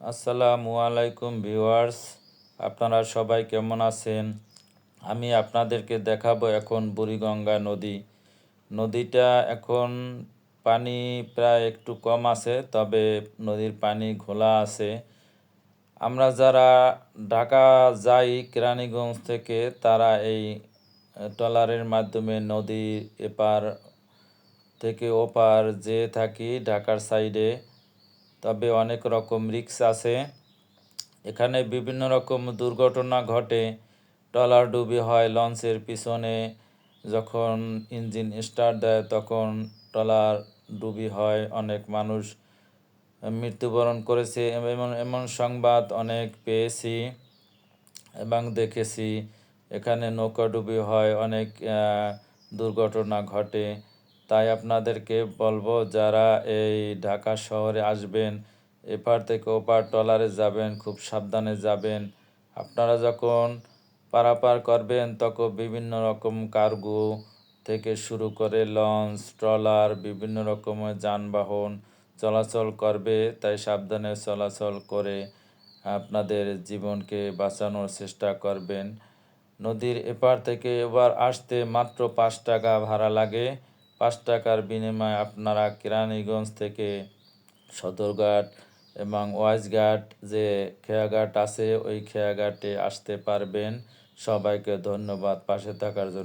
আসসালামু আলাইকুম ভিউয়ার্স, আপনারা সবাই কেমন আছেন? আমি আপনাদেরকে দেখাবো এখন বুড়িগঙ্গা নদী। নদীটা এখন পানি প্রায় একটু কম আছে, তবে নদীর পানি ঘোলা আছে। আমরা যারা ঢাকা যাই, কেরানীগঞ্জ থেকে, তারা এই ট্রলারের মাধ্যমে নদীর এপার থেকে ওপার যেয়ে থাকি ঢাকার সাইডে। তবে অনেক রকম রিক্স আছে। এখানে বিভিন্ন রকম দুর্ঘটনা ঘটে। ট্রলার ডুবি হয়, লঞ্চের পিছনে যখন ইঞ্জিন স্টার্ট দেয়, তখন ট্রলার ডুবি হয়। অনেক মানুষ মৃত্যুবরণ করেছে। এমন এমন সংবাদ অনেক পেয়েছি এবং দেখেছি। এখানে নৌকাডুবি হয়, অনেক দুর্ঘটনা ঘটে। তাই আপনাদেরকে বলব, যারা এই ঢাকা শহরে আসবেন, এপার থেকে ওপার ট্রলারে যাবেন, খুব সাবধানে যাবেন। আপনারা যখন পারাপার করবেন, তখন বিভিন্ন রকম কার্গো থেকে শুরু করে লঞ্চ, ট্রলার, বিভিন্ন রকমের যানবাহন চলাচল করবে, তাই সাবধানে চলাচল করে আপনাদের জীবনকে বাঁচানোর চেষ্টা করবেন। নদীর এপার থেকে এবার আসতে মাত্র পাঁচ টাকা ভাড়া লাগে। পাঁচ টাকার বিনিময়ে আপনারা কেরানীগঞ্জ থেকে সদরঘাট এবং ওয়াইজঘাট যে খেয়াঘাট আছে, ওই খেয়াঘাটে আসতে পারবেন। সবাইকে ধন্যবাদ পাশে থাকার জন্য।